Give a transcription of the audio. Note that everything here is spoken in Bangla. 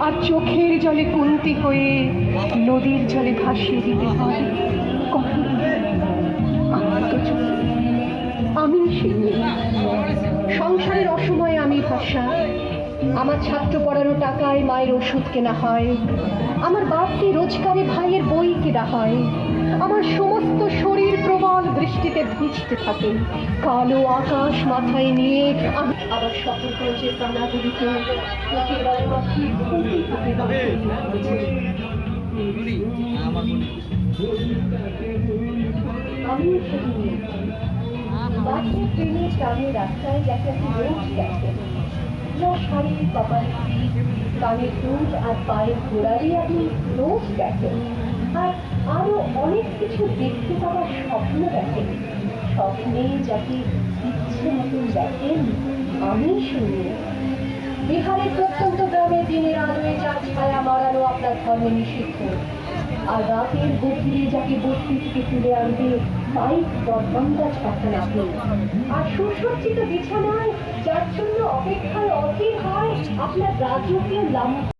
আর চোখের জলে কুন্তি হয়ে নদীর জলে ভাসিয়ে দিতে হয় আমি সেই। সংসারের অসময়ে আমি ভাষা। আমার ছাত্র পড়ানো টাকায় মায়ের ওষুধ কেনা হয়। আমার বাড়তি রোজগারে ভাইয়ের বই কেনা হয়। আমার সমস্ত শরীর প্রবল বৃষ্টিতে ভিজতে থাকে। কালো আকাশ মাথায় নিয়ে আমি আবার রেখেছে। আমি সেদিন বাসে ট্রেনে ট্রামে রাস্তায় আপনি রোজ দেখেন যার শাড়ি, কপাল কানের দুধ আর পায়ের গোড়ালি আপনি রোজ দেখেন আর আরও অনেক কিছু দেখতে পাওয়ার স্বপ্ন দেখেন স্বপ্নে যাকে ইচ্ছে মতন দেখেন, আমি শুনি। বিহারের প্রত্যন্ত গ্রামে দিনের আলোয় যার ছায়া মারানো আপনার ধর্মে নিষিদ্ধ আর রাতের গভীরে যাকে বস্তি থেকে তুলে আনবে আর সুসজ্জিত বিছানায় যার জন্য অপেক্ষায় অধীর হয় আপনার রাজকীয় লাম